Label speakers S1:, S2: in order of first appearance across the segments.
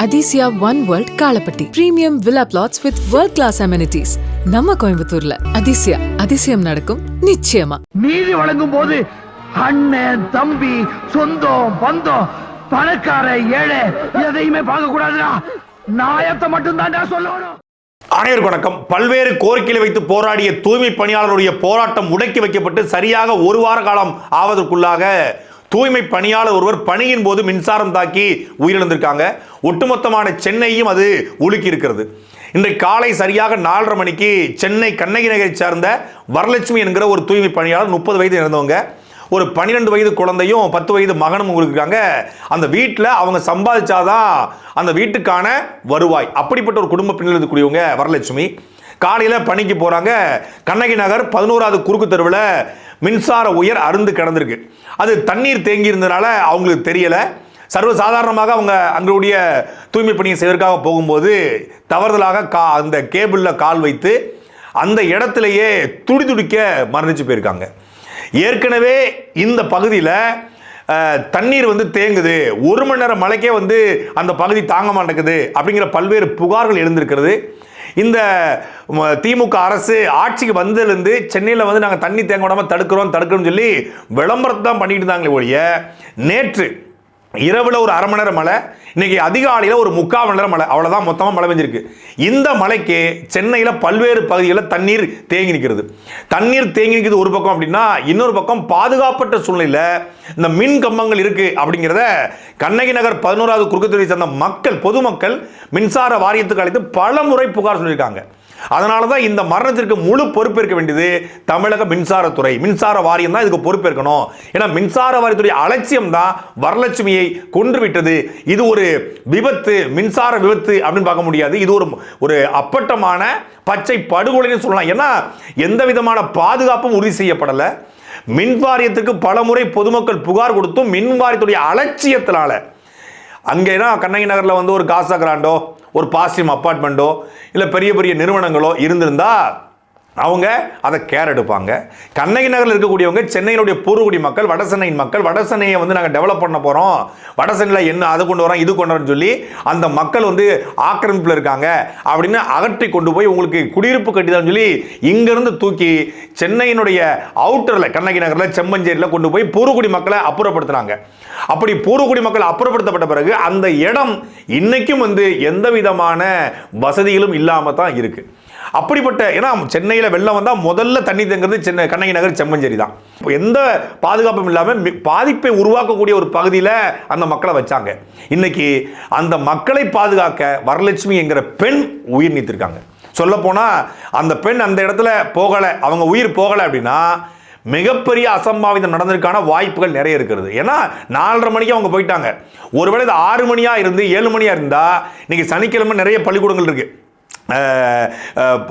S1: Athisaya one world Kalapatti premium villa flats with world class amenities நம்ம கோயம்புத்தூர்ல அதிசயா அதிசயம் நடக்கும் நிச்சயமா.
S2: நீதி வழங்கும் போது அண்ணன் தம்பி சொந்தம் பந்தம் பணக்கார ஏழை எதையுமே பார்க்க கூடாதுடா நாயத்தை மட்டும் தான்டா சொல்லணும்.
S3: அனைவருக்கும் வணக்கம். பல்வேறு கோரிக்கைகளை வைத்து போராடிய தூய்மை பணியாளருடைய போராட்டம் முடக்கி வைக்கப்பட்டு சரியாக ஒரு வார காலம் ஆவதற்குள்ளாக தூய்மை பணியாளர் ஒருவர் பணியின் போது மின்சாரம் தாக்கி உயிரிழந்திருக்காங்க. ஒட்டுமொத்தமான சென்னையும் அது உலுக்கி இருக்கிறது. இன்றைக்கு காலை சரியாக நாலரை மணிக்கு சென்னை கண்ணகி நகரை சேர்ந்த வரலட்சுமி என்கிற ஒரு தூய்மை பணியாளர் முப்பது வயது இறந்தவங்க. ஒரு பன்னிரெண்டு வயது குழந்தையும் பத்து வயது மகனும் உங்களுக்கு இருக்காங்க. அந்த வீட்டில் அவங்க சம்பாதிச்சாதான் அந்த வீட்டுக்கான வருவாய். அப்படிப்பட்ட ஒரு குடும்ப பின்னல் இருக்கக்கூடியவங்க வரலட்சுமி. காலையில் பணிக்கு போகிறாங்க கண்ணகி நகர் பதினோராவது குறுக்கு தெருவில் மின்சார உயர் அருந்து கிடந்திருக்கு. அது தண்ணீர் தேங்கி இருந்ததுனால அவங்களுக்கு தெரியலை. சர்வசாதாரணமாக அவங்க அங்களுடைய தூய்மை பணியை செய்வதற்காக போகும்போது தவறுதலாக கா அந்த கேபிளில் கால் வைத்து அந்த இடத்துலையே துடி துடிக்க மரணிச்சு போயிருக்காங்க. ஏற்கனவே இந்த பகுதியில் தண்ணீர் வந்து தேங்குது. ஒரு மணி நேரம் மழைக்கே வந்து அந்த பகுதி தாங்க மாட்டேங்குது அப்படிங்கிற பல்வேறு புகார்கள் எழுந்திருக்கிறது. இந்த திமுக அரசு ஆட்சிக்கு வந்ததுலேருந்து சென்னையில் வந்து நாங்கள் தண்ணி தேங்க விடாமல் தடுக்கிறோம் தடுக்கிறோம்னு சொல்லி விளம்பரத்தை தான் பண்ணிட்டு இருந்தாங்களே ஒழிய நேற்று இரவில் ஒரு அரை மணி நேரம் மழை இன்னைக்கு அதிகாலையில் ஒரு முக்கால் மணி நேரம் மழை. அவ்வளோதான் மொத்தமாக மழை பெஞ்சிருக்கு. இந்த மழைக்கு சென்னையில் பல்வேறு பகுதிகளில் தண்ணீர் தேங்கி நிற்கிறது. தண்ணீர் தேங்கி நிற்கிறது ஒரு பக்கம் அப்படின்னா இன்னொரு பக்கம் பாதுகாப்பற்ற சூழ்நிலையில் இந்த மின் கம்பங்கள் இருக்குது அப்படிங்கிறத கண்ணகி நகர் பதினோராவது குறுக்குத்துறை சேர்ந்த மக்கள் பொதுமக்கள் மின்சார வாரியத்துக்கு அழைத்து பல முறை புகார் சொல்லியிருக்காங்க. அதனால தான் இந்த மரணத்திற்கு முழு பொறுப்பேற்க வேண்டியது தமிழக மின்சாரத்துறை. மின்சார வாரியம் தான் இதுக்கு பொறுப்பேற்கணும் ஏன்னா மின்சார வாரியத்துடைய அலட்சியம் தான் வரலட்சுமியை கொன்றுவிட்டது. இது ஒரு விபத்து மின்சார விபத்து அப்படின்னு பார்க்க முடியாது. இது ஒரு ஒரு அப்பட்டமான பச்சை படுகொலைன்னு சொல்லலாம். ஏன்னா எந்த விதமான பாதுகாப்பும் உறுதி செய்யப்படலை. மின் வாரியத்துக்கு பல முறை பொதுமக்கள் புகார் கொடுத்தும் மின் வாரியத்துடைய அலட்சியத்தினால அங்கேனா கண்ணகி நகரில் வந்து ஒரு காசா கிராண்டோ ஒரு பாசிம் அப்பார்ட்மெண்ட்டோ இல்லை பெரிய பெரிய நிறுவனங்களோ இருந்திருந்தா அவங்க அதை கேர் எடுப்பாங்க. கண்ணகி நகரில் இருக்கக்கூடியவங்க சென்னையினுடைய பூர்வகுடி மக்கள் வட சென்னையின் மக்கள் வடசென்னையை வந்து நாங்கள் டெவலப் பண்ண போகிறோம் வடசென்னையில் என்ன அதை கொண்டு வரோம் இது கொண்டு வரோம்னு சொல்லி அந்த மக்கள் வந்து ஆக்கிரமிப்பில் இருக்காங்க அப்படின்னு அகற்றி கொண்டு போய் உங்களுக்கு குடியிருப்பு கட்டிதான் சொல்லி இங்கேருந்து தூக்கி சென்னையினுடைய அவுட்டரில் கண்ணகி நகரில் செம்மஞ்சேரியில் கொண்டு போய் பூர்வகுடி மக்களை அப்புறப்படுத்துகிறாங்க அப்படி பூர்வகுடி மக்கள் அப்புறப்படுத்தப்பட்ட பிறகு அந்த இடம் இன்னைக்கும் வந்து எந்த விதமான வசதிகளும் இல்லாமல் தான் இருக்கு. அப்படிப்பட்ட ஏன்னா சென்னையில் வெள்ளம் வந்தால் முதல்ல தண்ணி தங்குறது சென்னை கண்ணகி நகர் செம்மஞ்சேரி தான். எந்த பாதுகாப்பும் இல்லாமல் மி- பாதிப்பை உருவாக்கக்கூடிய ஒரு பகுதியில் அந்த மக்களை வச்சாங்க. இன்னைக்கு அந்த மக்களை பாதுகாக்க வரலட்சுமி என்கிற பெண் உயிர் நீத்திருக்காங்க. சொல்லப்போனால் அந்த பெண் அந்த இடத்துல போகலை அவங்க உயிர் போகலை அப்படின்னா மிகப்பெரிய அசம்பாவிதம் நடந்திருக்கான வாய்ப்புகள் நிறைய இருக்கிறது. ஏன்னா நாலரை மணிக்கு அவங்க போயிட்டாங்க. ஒருவேளை இது ஆறு மணியாக இருந்து ஏழு மணியாக இருந்தால் இன்றைக்கி சனிக்கிழமை நிறைய பள்ளிக்கூடங்கள் இருக்குது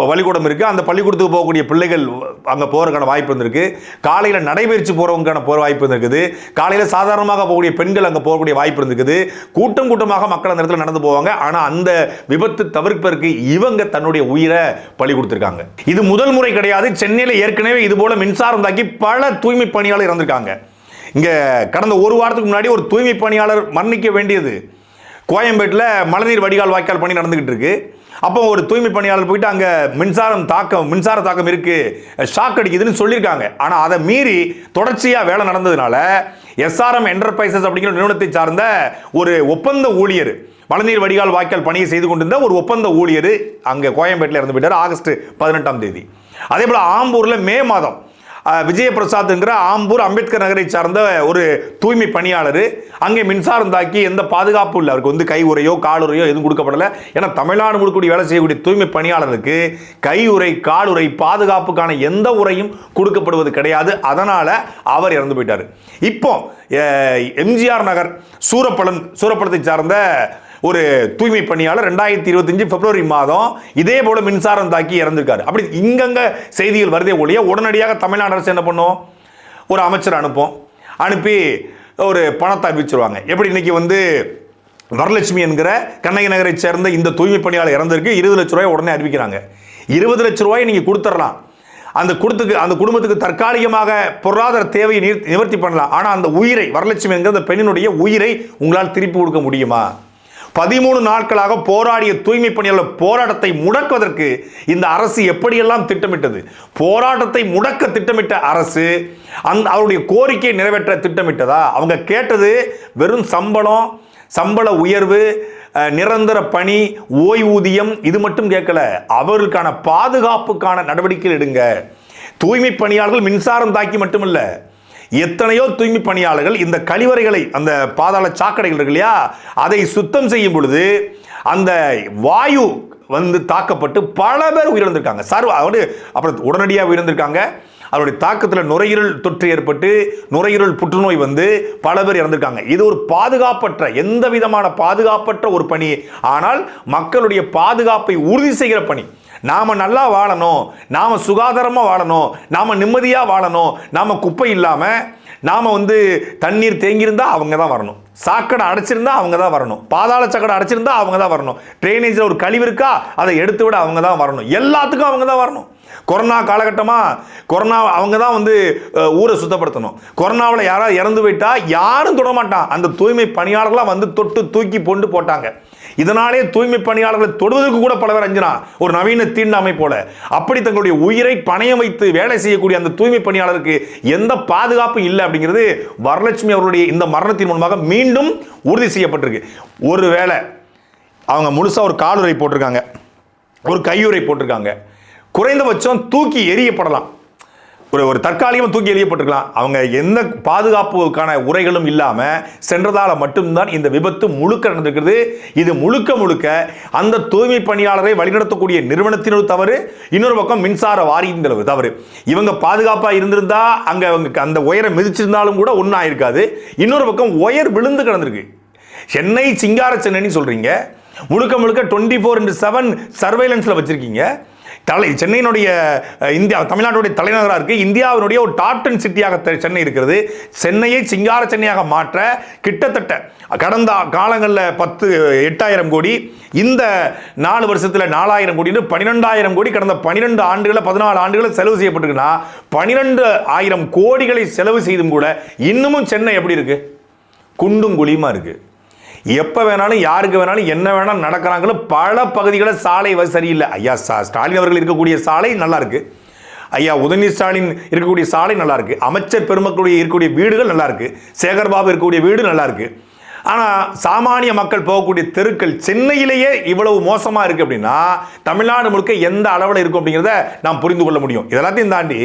S3: பள்ளிக்கூடம் இருக்குது அந்த பள்ளிக்கூடத்துக்கு போகக்கூடிய பிள்ளைகள் அங்கே போகிறதுக்கான வாய்ப்பு இருந்திருக்கு காலையில் நடைபயிற்சி போகிறவங்களுக்கான போகிற வாய்ப்பு இருந்திருக்குது காலையில் சாதாரணமாக போகக்கூடிய பெண்கள் அங்கே போகக்கூடிய வாய்ப்பு இருந்திருக்குது கூட்டம் கூட்டமாக மக்கள் அந்த இடத்துல நடந்து போவாங்க. ஆனால் அந்த விபத்து தவிர்ப்பதற்கு இவங்க தன்னுடைய உயிரை பலி கொடுத்துருக்காங்க. இது முதல் முறை கிடையாது. சென்னையில் ஏற்கனவே இதுபோல் மின்சாரம் தாக்கி பல தூய்மை பணியாளர் இறந்திருக்காங்க. இங்கே கடந்த ஒரு வாரத்துக்கு முன்னாடி ஒரு தூய்மை பணியாளர் மரணிக்க வேண்டியது. கோயம்பேட்டில் மழைநீர் வடிகால் வாய்க்கால் பணி நடந்துகிட்டு இருக்கு. அப்போ ஒரு தூய்மை பணியாளர் போயிட்டு அங்கே மின்சாரம் தாக்கம் மின்சார தாக்கம் இருக்கு. ஷாக் அடிக்குதுன்னு சொல்லியிருக்காங்க. ஆனால் அதை மீறி தொடர்ச்சியாக வேலை நடந்ததுனால எஸ்ஆர்எம் என்டர்பிரைசஸ் அப்படிங்கிற நிறுவனத்தை சார்ந்த ஒரு ஒப்பந்த ஊழியர் மழைநீர் வடிகால் வாய்க்கால் பணியை செய்து கொண்டிருந்த ஒரு ஒப்பந்த ஊழியர் அங்கே கோயம்பேட்டில் இறந்து போயிட்டார் ஆகஸ்ட் பதினெட்டாம் தேதி. அதே போல் ஆம்பூரில் மே மாதம் விஜயபிரசாத்ங்கிற ஆம்பூர் அம்பேத்கர் நகரை சார்ந்த ஒரு தூய்மை பணியாளர். அங்கே மின்சாரம் தாக்கி எந்த பாதுகாப்பும் இல்லை. அவருக்கு வந்து கை உரையோ காலுறையோ எதுவும் கொடுக்கப்படலை. ஏன்னா தமிழ்நாடு முழுக்கூடிய வேலை செய்யக்கூடிய தூய்மை பணியாளருக்கு கை உரை காலுரை பாதுகாப்புக்கான எந்த உரையும் கொடுக்கப்படுவது கிடையாது. அதனால் அவர் இறந்து போயிட்டார். இப்போ எம்ஜிஆர் நகர் சூரப்பழம் சூரப்பழத்தை சார்ந்த ஒரு தூய்மை பணியாளர் ரெண்டாயிரத்தி இருபத்தஞ்சு பிப்ரவரி மாதம் இதே போல மின்சாரம் தாக்கி இறந்திருக்காரு. அப்படி இங்கங்க செய்திகள் வருதே ஒழிய உடனடியாக தமிழ்நாடு அரசு என்ன பண்ணும்? ஒரு அமைச்சர் அனுப்பும். அனுப்பி ஒரு பணத்தை அறிவிச்சிருவாங்க. எப்படி இன்னைக்கு வந்து வரலட்சுமி என்கிற கண்ணகி நகரை சேர்ந்த இந்த தூய்மை பணியாளர் இறந்திருக்கு. இருபது லட்ச ரூபாய் உடனே அறிவிக்கிறாங்க. இருபது லட்ச ரூபாய் நீங்கள் கொடுத்துடலாம். அந்த குடுத்துக்கு அந்த குடும்பத்துக்கு தற்காலிகமாக பொருளாதார தேவையை நிவர்த்தி பண்ணலாம். ஆனால் அந்த உயிரை வரலட்சுமி என்கிற அந்த பெண்ணினுடைய உயிரை உங்களால் திருப்பி கொடுக்க முடியுமா? பதிமூணு நாட்களாக போராடிய தூய்மை பணியாளர் போராட்டத்தை முடக்குவதற்கு இந்த அரசு எப்படியெல்லாம் திட்டமிட்டது? போராட்டத்தை முடக்க திட்டமிட்ட அரசு அந் அவருடைய கோரிக்கையை நிறைவேற்ற திட்டமிட்டதா? அவங்க கேட்டது வெறும் சம்பளம் சம்பள உயர்வு நிரந்தர பணி ஓய்வூதியம் இது மட்டும் கேட்கல. அவர்களுக்கான பாதுகாப்புக்கான நடவடிக்கை எடுங்க. தூய்மை பணியாளர்கள் மின்சாரம் தாக்கி மட்டுமில்லை எத்தனையோ தூய்மை பணியாளர்கள் இந்த கழிவறைகளை அந்த பாதாள சாக்கடைகள் இருக்கு இல்லையா? அதை சுத்தம் செய்யும் பொழுது அந்த வாயு வந்து தாக்கப்பட்டு பல பேர் உயிரிழந்திருக்காங்க. சர்வ அவரு அப்புறம் உடனடியாக உயிரிழந்திருக்காங்க. அவருடைய தாக்கத்தில் நுரையீரல் தொற்று ஏற்பட்டு நுரையீரல் புற்றுநோய் வந்து பல பேர் இறந்திருக்காங்க. இது ஒரு பாதுகாப்பற்ற எந்த விதமான பாதுகாப்பற்ற ஒரு பணி. ஆனால் மக்களுடைய பாதுகாப்பை உறுதி செய்கிற பணி. நாம் நல்லா வாழணும் நாம் சுகாதாரமாக வாழணும் நாம் நிம்மதியாக வாழணும் நாம் குப்பை இல்லாமல் நாம் வந்து தண்ணீர் தேங்கியிருந்தால் அவங்க தான் வரணும். சாக்கடை அடைச்சிருந்தா அவங்க தான் வரணும். பாதாள சாக்கடை அடைச்சிருந்தா அவங்க தான் வரணும். ட்ரைனேஜில் ஒரு கழிவு இருக்கா அதை எடுத்து விட அவங்க தான் வரணும். எல்லாத்துக்கும் அவங்க தான் வரணும். கொரோனா காலகட்டமாக கொரோனா அவங்க தான் வந்து ஊரை சுத்தப்படுத்தணும். கொரோனாவில் யாராவது இறந்து போயிட்டா யாரும் தொட மாட்டான். அந்த தூய்மை பணியாளர்களாக வந்து தொட்டு தூக்கி பொண்டு போட்டாங்க. இதனாலே தூய்மை பணியாளர்களை தொடுவதற்கு கூட பல பேர் அஞ்சினா ஒரு நவீன தீண்டாமை போல. அப்படி தங்களுடைய உயிரை பணையம் வைத்து வேலை செய்யக்கூடிய அந்த தூய்மை பணியாளருக்கு எந்த பாதுகாப்பும் இல்லை அப்படிங்கிறது வரலட்சுமி அவருடைய இந்த மரணத்தின் மூலமாக மீண்டும் உறுதி செய்யப்பட்டிருக்கு. ஒரு வேளை அவங்க முழுசாக ஒரு காலுறை போட்டிருக்காங்க. ஒரு கையுறை போட்டிருக்காங்க. குறைந்தபட்சம் தூக்கி எரியப்படலாம் ஒரு ஒரு தற்காலிகமாக தூக்கி எறியப்பட்டிருக்கலாம். அவங்க எந்த பாதுகாப்புக்கான உரைகளும் இல்லாமல் சென்றதால் மட்டும்தான் இந்த விபத்து முழுக்க நடந்திருக்கிறது. இது முழுக்க முழுக்க அந்த தூய்மை பணியாளரை வழிநடத்தக்கூடிய நிறுவனத்தினர் தவறு இன்னொரு பக்கம் மின்சார வாரியங்களவு தவறு. இவங்க பாதுகாப்பாக இருந்திருந்தா அங்கே அவங்க அந்த உயரை மிதிச்சிருந்தாலும் கூட ஒன்றும் ஆயிருக்காது இன்னொரு பக்கம் உயர் விழுந்து கிடந்திருக்கு. சென்னை சிங்கார சென்னைன்னு சொல்கிறீங்க முழுக்க முழுக்க டுவெண்ட்டி ஃபோர் இன்ட்டு செவன் சர்வைலன்ஸில் வச்சுருக்கீங்க. தலை சென்னையினுடைய இந்தியா தமிழ்நாட்டுடைய தலைநகராக இருக்குது இந்தியாவினுடைய ஒரு டாப் டென் சிட்டியாக சென்னை இருக்கிறது. சென்னையை சிங்கார சென்னையாக மாற்ற கிட்டத்தட்ட கடந்த காலங்களில் பத்து எட்டாயிரம் கோடி இந்த நாலு வருஷத்தில் நாலாயிரம் கோடின்னு பன்னிரெண்டாயிரம் கோடி கடந்த பன்னிரெண்டு ஆண்டுகளில் பதினாலு ஆண்டுகளில் செலவு செய்யப்பட்டிருக்குன்னா பன்னிரெண்டு ஆயிரம் கோடிகளை செலவு செய்தும் கூட இன்னமும் சென்னை எப்படி இருக்குது குண்டும் குழியுமா இருக்குது எப்போ வேணாலும் யாருக்கு வேணாலும் என்ன வேணாலும் நடக்கிறாங்களோ பல பகுதிகளில் சாலை சரியில்லை. ஐயா சா- ஸ்டாலின் அவர்கள் இருக்கக்கூடிய சாலை நல்லா இருக்குது ஐயா உதயநிதி ஸ்டாலின் இருக்கக்கூடிய சாலை நல்லாயிருக்கு அமைச்சர் பெருமக்களுடைய இருக்கக்கூடிய வீடுகள் நல்லாயிருக்கு சேகர்பாபு இருக்கக்கூடிய வீடு நல்லாயிருக்கு ஆனால் சாமானிய மக்கள் போகக்கூடிய தெருக்கள் சென்னையிலேயே இவ்வளவு மோசமாக இருக்குது அப்படின்னா தமிழ்நாடு முழுக்க எந்த அளவில் இருக்கும் அப்படிங்கிறத நாம் புரிந்து கொள்ள முடியும். இதெல்லாத்தையும் தாண்டி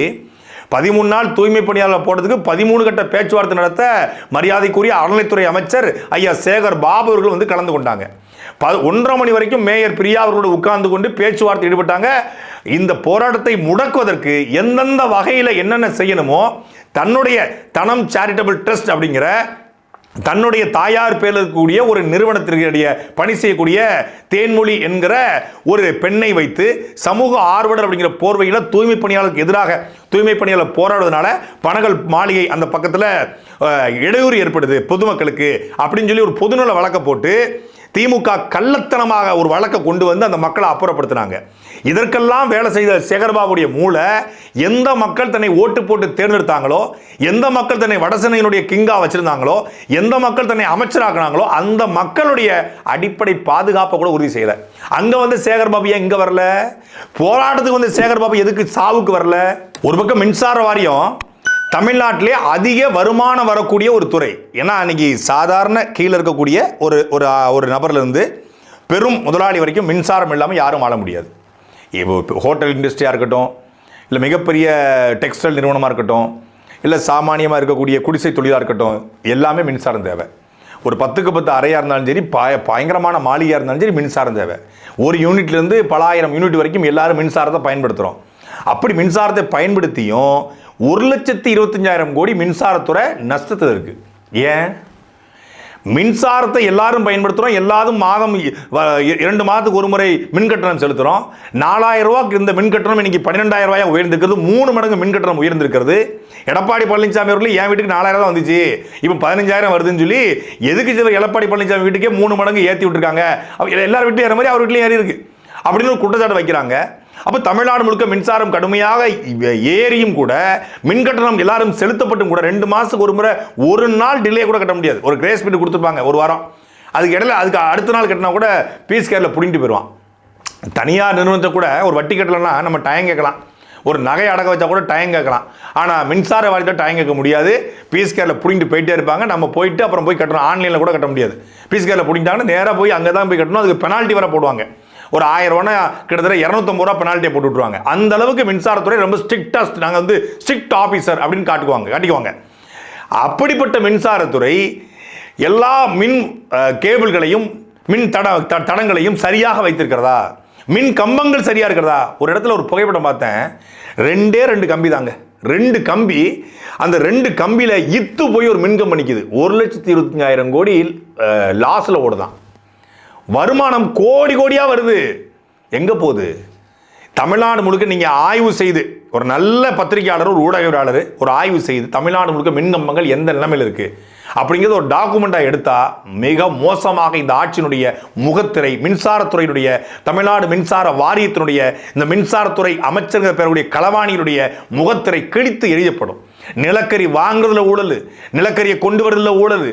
S3: பதிமூணு நாள் தூய்மை பணியாளர் போடுறதுக்கு பதிமூணு கட்ட பேச்சுவார்த்தை நடத்த மரியாதைக்குரிய அறநிலைத்துறை அமைச்சர் ஐயா சேகர் பாபு அவர்கள் வந்து கலந்து கொண்டாங்க. ப ஒன்றரை மணி வரைக்கும் மேயர் பிரியா அவர்களோடு உட்கார்ந்து கொண்டு பேச்சுவார்த்தை ஈடுபட்டாங்க. இந்த போராட்டத்தை முடக்குவதற்கு எந்தெந்த வகையில் என்னென்ன செய்யணுமோ தன்னுடைய தனம் சேரிட்டபிள் ட்ரஸ்ட் அப்படிங்கிற தன்னுடைய தாயார் பேரில் இருக்கக்கூடிய ஒரு நிறுவனத்திற்குடைய பணி செய்யக்கூடிய தேன்மொழி என்கிற ஒரு பெண்ணை வைத்து சமூக ஆர்வலர் அப்படிங்கிற போர்வையில் தூய்மை பணியாளருக்கு எதிராக தூய்மை பணியாளர் போராடுவதனால பனகல் மாளிகை அந்த பக்கத்தில் இடையூறு ஏற்படுது பொதுமக்களுக்கு அப்படின்னு சொல்லி ஒரு பொதுநல வழக்க போட்டு திமுக கள்ளத்தனமாக ஒரு வழக்கை கொண்டு வந்து அந்த மக்களை அப்புறப்படுத்தினாங்க. இதற்கெல்லாம் வேலை செய்த சேகர்பாபுடைய மூளை எந்த மக்கள் தன்னை ஓட்டு போட்டு தேர்ந்தெடுத்தாங்களோ எந்த மக்கள் தன்னை வடசென்னையினுடைய கிங்கா வச்சிருந்தாங்களோ எந்த மக்கள் தன்னை அமைச்சராக்குனாங்களோ அந்த மக்களுடைய அடிப்படை பாதுகாப்பை கூட உறுதி செய்யல. அங்க வந்து சேகர்பாபு ஏன் இங்க வரல? போராட்டத்துக்கு வந்து சேகர்பாபு எதுக்கு சாவுக்கு வரல? ஒரு பக்கம் மின்சார வாரியம் தமிழ்நாட்டிலே அதிக வருமானம் வரக்கூடிய ஒரு துறை. ஏன்னா அன்னைக்கு சாதாரண கீழே இருக்கக்கூடிய ஒரு ஒரு ஒரு நபர்லேருந்து பெரும் முதலாளி வரைக்கும் மின்சாரம் இல்லாமல் யாரும் வாழ முடியாது. இப்போ ஹோட்டல் இண்டஸ்ட்ரியாக இருக்கட்டும் இல்லை மிகப்பெரிய டெக்ஸ்டைல் நிறுவனமாக இருக்கட்டும் இல்லை சாமானியமாக இருக்கக்கூடிய குடிசை தொழிலாக இருக்கட்டும் எல்லாமே மின்சாரம் தேவை. ஒரு பத்துக்கு பத்து அறையாக இருந்தாலும் சரி பாய பயங்கரமான மாளிகையாக இருந்தாலும் சரி மின்சாரம் தேவை. ஒரு யூனிட்லேருந்து பல ஆயிரம் யூனிட் வரைக்கும் எல்லாரும் மின்சாரத்தை பயன்படுத்துகிறோம் அப்படி மின்சாரத்தை பயன்படுத்தியும் ஒரு லட்சத்தி இருபத்தஞ்சாயிரம் கோடி மின்சாரத்துறை நஷ்டத்தில் இருக்குது ஏன்? மின்சாரத்தை எல்லாரும் பயன்படுத்துகிறோம் எல்லாரும் மாதம் வ- இரண்டு மாதத்துக்கு ஒரு முறை மின் கட்டணம் செலுத்துகிறோம் நாலாயிரம் ரூபாய்க்கு இந்த மின் கட்டணம் இன்னைக்கு பன்னிரெண்டாயிரம் ரூபாய் உயர்ந்திருக்கிறது. மூணு மடங்கு மின் கட்டணம் உயர்ந்திருக்கிறது. எடப்பாடி பழனிசாமி அவர்கள் என் வீட்டுக்கு நாலாயிரம் தான் வந்துச்சு. இப்போ பதினஞ்சாயிரம் வருதுன்னு சொல்லி எதுக்கு சில எடப்பாடி பழனிசாமி வீட்டுக்கே மூணு மடங்கு ஏற்றி விட்டுருக்காங்க? அவ- எல்லார் வீட்லையும் ஏற மாதிரி அவர் வீட்லையும் ஏறி இருக்கு அப்படின்னு ஒரு குற்றச்சாட்டு வைக்கிறாங்க. அப்போ தமிழ்நாடு முழுக்க மின்சாரம் கடுமையாக ஏறியும் கூட மின் கட்டணம் எல்லாரும் செலுத்தப்பட்டும் கூட ரெண்டு மாதத்துக்கு ஒரு முறை ஒரு நாள் டிலே கூட கட்ட முடியாது. ஒரு கிரேஸ் பீரியட் கொடுத்துருப்பாங்க ஒரு வாரம். அதுக்கு இடையில அதுக்கு அடுத்த நாள் கட்டினா கூட பீஸ் கேரில் பிடிங்கிட்டு போயிடுவான். தனியார் நிறுவனத்தை கூட ஒரு வட்டி கட்டலைன்னா நம்ம டயம் கேட்கலாம். ஒரு நகை அடக்க வச்சா கூட டயம் கேட்கலாம். ஆனால் மின்சார வாரியத்தை டயம் கேட்க முடியாது. பீஸ் கேரில் பிடிங்கிட்டு போயிட்டே இருப்பாங்க. நம்ம போயிட்டு அப்புறம் போய் கட்டணும். ஆன்லைனில் கூட கட்ட முடியாது. பீஸ் கேரில் பிடிங்கிட்டாங்கன்னா நேராக போய் அங்கே தான் போய் கட்டணும். அதுக்கு பெனால்ட்டி வர போடுவாங்க. ஒரு ஆயிரம் ரூபாய் கிட்டத்தட்ட இரநூத்தம்பது ரூபா பெனால்ட்டியை போட்டு விட்டுருவாங்க. அந்த அளவுக்கு மின்சாரத்துறை ரொம்ப ஸ்ட்ரிக்டஸ்ட் நாங்கள் வந்து ஸ்ட்ரிக்ட் ஆஃபீஸர் அப்படின்னு காட்டுக்குவாங்க காட்டிக்குவாங்க. அப்படிப்பட்ட மின்சாரத்துறை எல்லா மின் கேபிள்களையும் மின் தட த- தடங்களையும் சரியாக வைத்திருக்கிறதா? மின் கம்பங்கள் சரியாக இருக்கிறதா? ஒரு இடத்துல ஒரு புகைப்படம் பார்த்தேன். ரெண்டே ரெண்டு கம்பி தாங்க. ரெண்டு கம்பி அந்த ரெண்டு கம்பியில் இத்து போய் ஒரு மின் கம்பி ஒரு லட்சத்தி இருபத்தஞ்சாயிரம் கோடி லாஸில் ஓடுதான். வருமானம் கோடி கோடியாக வருது. எங்கே போகுது? தமிழ்நாடு முழுக்க நீங்கள் ஆய்வு செய்து ஒரு நல்ல பத்திரிகையாளர் ஒரு ஊடகவியலாளர் ஒரு ஆய்வு செய்து தமிழ்நாடு முழுக்க மின்கம்பங்கள் எந்த நிலைமையில் இருக்குது அப்படிங்கிறது ஒரு டாக்குமெண்ட்டாக எடுத்தால் மிக மோசமாக இந்த ஆட்சியினுடைய முகத்திரை மின்சாரத்துறையினுடைய தமிழ்நாடு மின்சார வாரியத்தினுடைய இந்த மின்சாரத்துறை அமைச்சர்கள் பெறக்கூடிய களவாணியினுடைய முகத்திரை கிழித்து எரியப்படும் நிலக்கரி வாங்குறதுல ஊழல் நிலக்கரியை கொண்டு வரதில் ஊழல்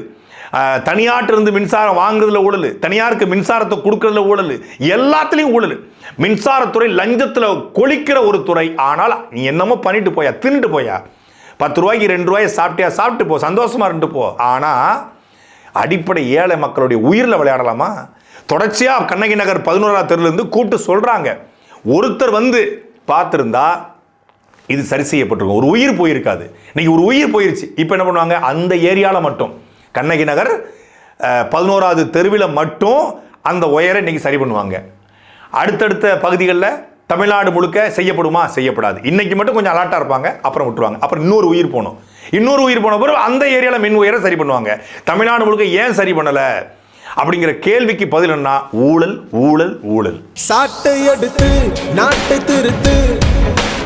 S3: தனியாட்டிலிருந்து மின்சாரம் வாங்குறதுல ஊழல் தனியாருக்கு மின்சாரத்தை கொடுக்கறதுல ஊழல் எல்லாத்துலேயும் ஊழல். மின்சாரத்துறை லஞ்சத்தில் கொளிக்கிற ஒரு துறை. ஆனால் நீ என்னமோ பண்ணிட்டு போயா தின்னுட்டு போயா. பத்து ரூபாய்க்கு ரெண்டு ரூபாய் சாப்பிட்டியா சாப்பிட்டு போ சந்தோஷமா இருந்துட்டு போ. ஆனால் அடிப்படை ஏழை மக்களுடைய உயிரில் விளையாடலாமா? தொடர்ச்சியாக கண்ணகி நகர் பதினோராம் தெருலேருந்து கூப்பிட்டு சொல்கிறாங்க ஒருத்தர் வந்து பார்த்துருந்தா இது சரி செய்யப்பட்டிருக்கும். ஒரு உயிர் போயிருக்காது. இன்னைக்கு ஒரு உயிர் போயிருச்சு. இப்போ என்ன பண்ணுவாங்க? அந்த ஏரியாவில் மட்டும். கண்ணகி நகர் பதினோராவது தெருவில் மட்டும் அந்த ஒயரை இன்றைக்கி சரி பண்ணுவாங்க. அடுத்தடுத்த பகுதிகளில் தமிழ்நாடு முழுக்க செய்யப்படுமா? செய்யப்படாது. இன்றைக்கி மட்டும் கொஞ்சம் அலர்ட்டாக இருப்பாங்க அப்புறம் விட்டுருவாங்க. அப்புறம் இன்னொரு உயிர் போகணும். இன்னொரு உயிர் போன பிறகு அந்த ஏரியாவில் மின் உயரை சரி பண்ணுவாங்க. தமிழ்நாடு முழுக்க ஏன் சரி பண்ணலை? அப்படிங்கிற கேள்விக்கு பதில் என்ன ஊழல் ஊழல் ஊழல்.
S4: சாட்டை எடுத்து நாட்டை திருத்து.